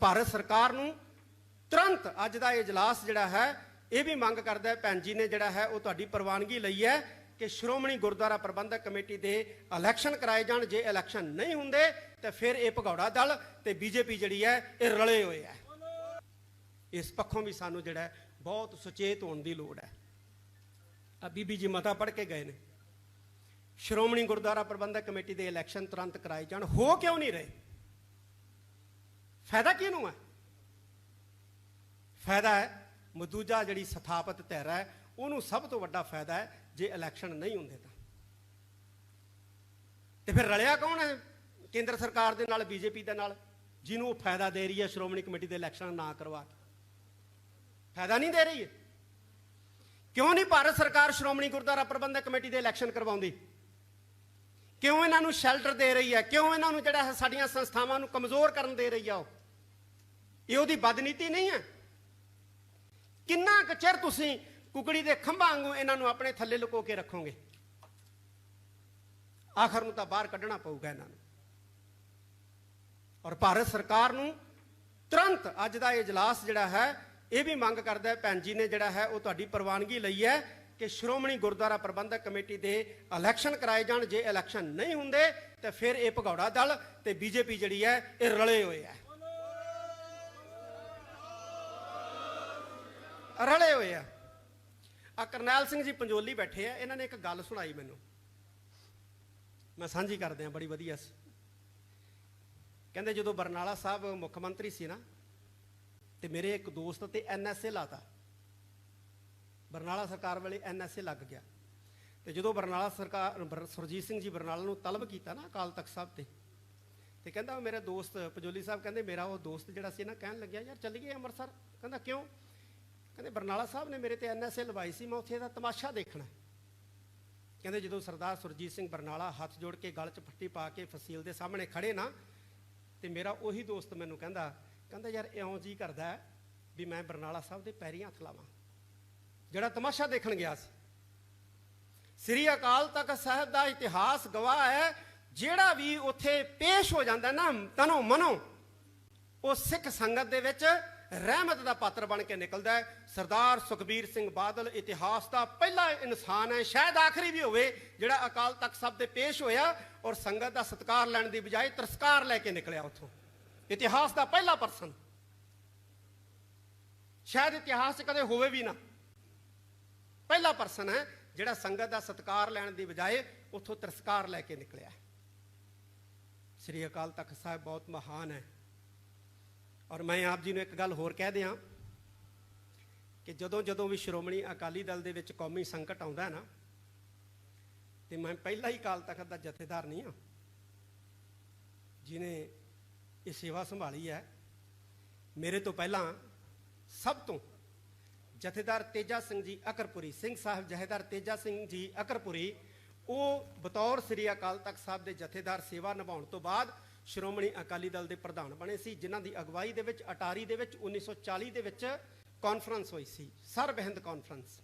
ਭਾਰਤ ਸਰਕਾਰ ਨੂੰ ਤੁਰੰਤ ਅੱਜ ਦਾ ਇਹ ਇਜਲਾਸ ਜਿਹੜਾ ਹੈ, ਇਹ ਵੀ ਮੰਗ ਕਰਦਾ ਹੈ ਭੈਣ ਜੀ ਨੇ ਜਿਹੜਾ ਹੈ, ਉਹ ਤੁਹਾਡੀ ਪ੍ਰਵਾਨਗੀ ਲਈ ਹੈ ਕਿ ਸ਼੍ਰੋਮਣੀ ਗੁਰਦੁਆਰਾ ਪ੍ਰਬੰਧਕ ਕਮੇਟੀ ਦੇ ਇਲੈਕਸ਼ਨ ਕਰਾਏ ਜਾਣ। ਜੇ ਇਲੈਕਸ਼ਨ ਨਹੀਂ ਹੁੰਦੇ, ਤਾਂ ਫਿਰ ਇਹ ਭਗੌੜਾ ਦਲ ਤੇ ਬੀਜੇਪੀ ਜਿਹੜੀ ਹੈ, ਇਹ ਰਲੇ ਹੋਏ ਹੈ। ਇਸ ਪੱਖੋਂ ਵੀ ਸਾਨੂੰ ਜਿਹੜਾ ਬਹੁਤ ਸੁਚੇਤ ਹੋਣ ਦੀ ਲੋੜ ਹੈ। ਆ ਬੀਬੀ ਜੀ ਮਤਾ ਪੜ੍ਹ ਕੇ ਗਏ ਨੇ। ਸ਼੍ਰੋਮਣੀ ਗੁਰਦੁਆਰਾ ਪ੍ਰਬੰਧਕ ਕਮੇਟੀ ਦੇ ਇਲੈਕਸ਼ਨ ਤੁਰੰਤ ਕਰਾਏ ਜਾਣ। ਹੋ ਕਿਉਂ ਨਹੀਂ ਰਹੇ? ਫਾਇਦਾ ਕਿਹਨੂੰ ਹੈ? ਫਾਇਦਾ ਹੈ ਮਦੂਜਾ ਜਿਹੜੀ ਸਥਾਪਿਤ ਧਿਰ ਹੈ, ਉਹਨੂੰ ਸਭ ਤੋਂ ਵੱਡਾ ਫਾਇਦਾ ਹੈ ਜੇ ਇਲੈਕਸ਼ਨ ਨਹੀਂ ਹੁੰਦੇ ਤਾਂ। ਤੇ ਫਿਰ ਰਲਿਆ ਕੌਣ ਹੈ ਕੇਂਦਰ ਸਰਕਾਰ ਦੇ ਨਾਲ, ਬੀਜੇਪੀ ਦੇ ਨਾਲ, ਜਿਹਨੂੰ ਉਹ ਫਾਇਦਾ ਦੇ ਰਹੀ ਹੈ, ਸ਼੍ਰੋਮਣੀ ਕਮੇਟੀ ਦੇ ਇਲੈਕਸ਼ਨ ਨਾ ਕਰਵਾ ਕੇ? ਫਾਇਦਾ ਨਹੀਂ ਦੇ ਰਹੀ ਹੈ। ਕਿਉਂ ਨਹੀਂ ਭਾਰਤ ਸਰਕਾਰ ਸ਼੍ਰੋਮਣੀ ਗੁਰਦੁਆਰਾ ਪ੍ਰਬੰਧਕ ਕਮੇਟੀ ਦੇ ਇਲੈਕਸ਼ਨ ਕਰਵਾਉਂਦੀ? ਕਿਉਂ ਇਹਨਾਂ ਨੂੰ ਸ਼ੈਲਟਰ ਦੇ ਰਹੀ ਹੈ? ਕਿਉਂ ਇਹਨਾਂ ਨੂੰ ਜਿਹੜਾ ਸਾਡੀਆਂ ਸੰਸਥਾਵਾਂ ਨੂੰ ਕਮਜ਼ੋਰ ਕਰਨ ਦੇ ਰਹੀ ਆ ਉਹ? ਇਹ ਉਹਦੀ ਬਦਨੀਤੀ ਨਹੀਂ ਹੈ। ਕਿੰਨਾ ਕੁ ਚਿਰ ਤੁਸੀਂ ਕੁਕੜੀ ਦੇ ਖੰਭਾਂ ਵਾਂਗੂ ਇਹਨਾਂ ਨੂੰ ਆਪਣੇ ਥੱਲੇ ਲੁਕੋ ਕੇ ਰੱਖੋਗੇ? ਆਖਰ ਨੂੰ ਤਾਂ ਬਾਹਰ ਕੱਢਣਾ ਪਊਗਾ ਇਹਨਾਂ ਨੂੰ। ਔਰ ਭਾਰਤ ਸਰਕਾਰ ਨੂੰ ਤੁਰੰਤ ਅੱਜ ਦਾ ਇਹ ਇਜਲਾਸ ਜਿਹੜਾ ਹੈ, ਇਹ ਵੀ ਮੰਗ ਕਰਦਾ ਹੈ ਭੈਣ ਜੀ ਨੇ ਜਿਹੜਾ ਹੈ, ਉਹ ਤੁਹਾਡੀ ਪ੍ਰਵਾਨਗੀ ਲਈ ਹੈ ਕਿ ਸ਼੍ਰੋਮਣੀ ਗੁਰਦੁਆਰਾ ਪ੍ਰਬੰਧਕ ਕਮੇਟੀ ਦੇ ਇਲੈਕਸ਼ਨ ਕਰਾਏ ਜਾਣ। ਜੇ ਇਲੈਕਸ਼ਨ ਨਹੀਂ ਹੁੰਦੇ, ਤਾਂ ਫਿਰ ਇਹ ਭਗੌੜਾ ਦਲ ਤੇ ਬੀਜੇਪੀ ਜਿਹੜੀ ਹੈ, ਇਹ ਰਲੇ ਹੋਏ ਹੈ। ਰਲੇ ਹੋਏ ਆ। ਆ ਕਰਨੈਲ ਸਿੰਘ ਜੀ ਪੰਜੋਲੀ ਬੈਠੇ ਆ, ਇਹਨਾਂ ਨੇ ਇੱਕ ਗੱਲ ਸੁਣਾਈ ਮੈਨੂੰ। ਮੈਂ ਸਾਂਝੀ ਕਰਦੇ ਆ ਬੜੀ ਵਧੀਆ ਸੀ। ਕਹਿੰਦੇ ਜਦੋਂ ਬਰਨਾਲਾ ਸਾਹਿਬ ਮੁੱਖ ਮੰਤਰੀ ਸੀ ਨਾ, ਤੇ ਮੇਰੇ ਇੱਕ ਦੋਸਤ ਤੇ ਐਨਐਸਏ ਲਾਤਾ। ਬਰਨਾਲਾ ਸਰਕਾਰ ਵੇਲੇ ਐਨਐਸਏ ਲੱਗ ਗਿਆ। ਤੇ ਜਦੋਂ ਬਰਨਾਲਾ ਸਰਕਾਰ, ਬਰ- ਸੁਰਜੀਤ ਸਿੰਘ ਜੀ ਬਰਨਾਲਾ ਨੂੰ ਤਲਬ ਕੀਤਾ ਨਾ ਅਕਾਲ ਤਖਤ ਸਾਹਿਬ ਤੇ ਤੇ ਕਹਿੰਦਾ ਉਹ ਮੇਰਾ ਦੋਸਤ, ਪਜੋਲੀ ਸਾਹਿਬ ਕਹਿੰਦੇ ਮੇਰਾ ਉਹ ਦੋਸਤ ਜਿਹੜਾ ਸੀ ਨਾ, ਕਹਿਣ ਲੱਗਿਆ, ਯਾਰ ਚੱਲੀਏ ਅੰਮ੍ਰਿਤਸਰ। ਕਹਿੰਦਾ, ਕਿਉਂ? ਕਹਿੰਦੇ ਬਰਨਾਲਾ ਸਾਹਿਬ ਨੇ ਮੇਰੇ ਤੇ ਐਨਐਸਏ ਲਵਾਈ ਸੀ, ਮੈਂ ਉੱਥੇ ਦਾ ਤਮਾਸ਼ਾ ਦੇਖਣਾ ਕਹਿੰਦੇ ਜਦੋਂ ਸਰਦਾਰ ਸੁਰਜੀਤ ਸਿੰਘ ਬਰਨਾਲਾ ਹੱਥ ਜੋੜ ਕੇ ਗਲ 'ਚ ਪੱਟੀ ਪਾ ਕੇ ਫਸੀਲ ਦੇ ਸਾਹਮਣੇ ਖੜੇ ਨਾ, ਤੇ ਮੇਰਾ ਉਹੀ ਦੋਸਤ ਮੈਨੂੰ ਕਹਿੰਦਾ ਕਹਿੰਦਾ ਯਾਰ ਇਉਂ ਜੀ ਕਰਦਾ ਵੀ ਮੈਂ ਬਰਨਾਲਾ ਸਾਹਿਬ ਦੇ ਪੈਰੀਂ ਹੱਥ ਲਾਵਾਂ। ਜਿਹੜਾ ਤਮਾਸ਼ਾ ਦੇਖਣ ਗਿਆ ਸੀ। ਸ੍ਰੀ ਅਕਾਲ ਤਖਤ ਸਾਹਿਬ ਦਾ ਇਤਿਹਾਸ ਗਵਾਹ ਹੈ, ਜਿਹੜਾ ਵੀ ਉੱਥੇ ਪੇਸ਼ ਹੋ ਜਾਂਦਾ ਨਾ, ਤਨੋ ਮਨੋ, ਉਹ ਸਿੱਖ ਸੰਗਤ ਦੇ ਵਿੱਚ ਰਹਿਮਤ ਦਾ ਪਾਤਰ ਬਣ ਕੇ ਨਿਕਲਦਾ ਹੈ। ਸਰਦਾਰ ਸੁਖਬੀਰ ਸਿੰਘ ਬਾਦਲ ਇਤਿਹਾਸ ਦਾ ਪਹਿਲਾ ਇਨਸਾਨ ਹੈ। ਸ਼ਾਇਦ ਆਖਰੀ ਵੀ ਹੋਵੇ, ਜਿਹੜਾ ਅਕਾਲ ਤਖਤ ਸਾਹਿਬ ਦੇ ਪੇਸ਼ ਹੋਇਆ ਔਰ ਸੰਗਤ ਦਾ ਸਤਿਕਾਰ ਲੈਣ ਦੀ ਬਜਾਏ ਤਰਸਕਾਰ ਲੈ ਕੇ ਨਿਕਲਿਆ ਉੱਥੋਂ। ਇਤਿਹਾਸ ਦਾ ਪਹਿਲਾ ਪਰਸਨ। ਸ਼ਾਇਦ ਇਤਿਹਾਸ 'ਚ ਕਦੇ ਹੋਵੇ ਵੀ ਨਾ। ਪਹਿਲਾ ਪਰਸਨ ਹੈ, ਜਿਹੜਾ ਸੰਗਤ ਦਾ ਸਤਿਕਾਰ ਲੈਣ ਦੀ ਬਜਾਏ ਉੱਥੋਂ ਤਰਸਕਾਰ ਲੈ ਕੇ ਨਿਕਲਿਆ ਸ੍ਰੀ ਅਕਾਲ ਤਖਤ ਸਾਹਿਬ ਬਹੁਤ ਮਹਾਨ ਹੈ। ਔਰ ਮੈਂ ਆਪ ਜੀ ਨੂੰ ਇੱਕ ਗੱਲ ਹੋਰ ਕਹਿ ਦਿਆਂ ਕਿ ਜਦੋਂ ਜਦੋਂ ਵੀ ਸ਼੍ਰੋਮਣੀ ਅਕਾਲੀ ਦਲ ਦੇ ਵਿੱਚ ਕੌਮੀ ਸੰਕਟ ਆਉਂਦਾ ਹੈ ਨਾ, ਤੇ ਮੈਂ ਪਹਿਲਾਂ ਹੀ ਅਕਾਲ ਤਖਤ ਦਾ ਜਥੇਦਾਰ ਨਹੀਂ ਹਾਂ ਜਿਨੇ ਇਹ ਸੇਵਾ ਸੰਭਾਲੀ ਹੈ, ਮੇਰੇ ਤੋਂ ਪਹਿਲਾਂ ਸਭ ਤੋਂ ਜਥੇਦਾਰ ਤੇਜਾ ਸਿੰਘ ਜੀ ਅਕਰਪੁਰੀ, ਸਿੰਘ ਸਾਹਿਬ ਜਥੇਦਾਰ ਤੇਜਾ ਸਿੰਘ ਜੀ ਅਕਰਪੁਰੀ, ਉਹ ਬਤੌਰ ਸ੍ਰੀ ਅਕਾਲ ਤਖਤ ਸਾਹਿਬ ਦੇ ਜਥੇਦਾਰ ਸੇਵਾ ਨਿਭਾਉਣ ਤੋਂ ਬਾਅਦ ਸ਼੍ਰੋਮਣੀ ਅਕਾਲੀ ਦਲ ਦੇ ਪ੍ਰਧਾਨ ਬਣੇ ਸੀ, ਜਿਨ੍ਹਾਂ ਦੀ ਅਗਵਾਈ ਦੇ ਵਿੱਚ, ਅਟਾਰੀ ਦੇ ਵਿੱਚ 1940 ਦੇ ਵਿੱਚ ਕਾਨਫਰੰਸ ਹੋਈ ਸੀ, ਸਰਬ ਹਿੰਦ ਕਾਨਫਰੰਸ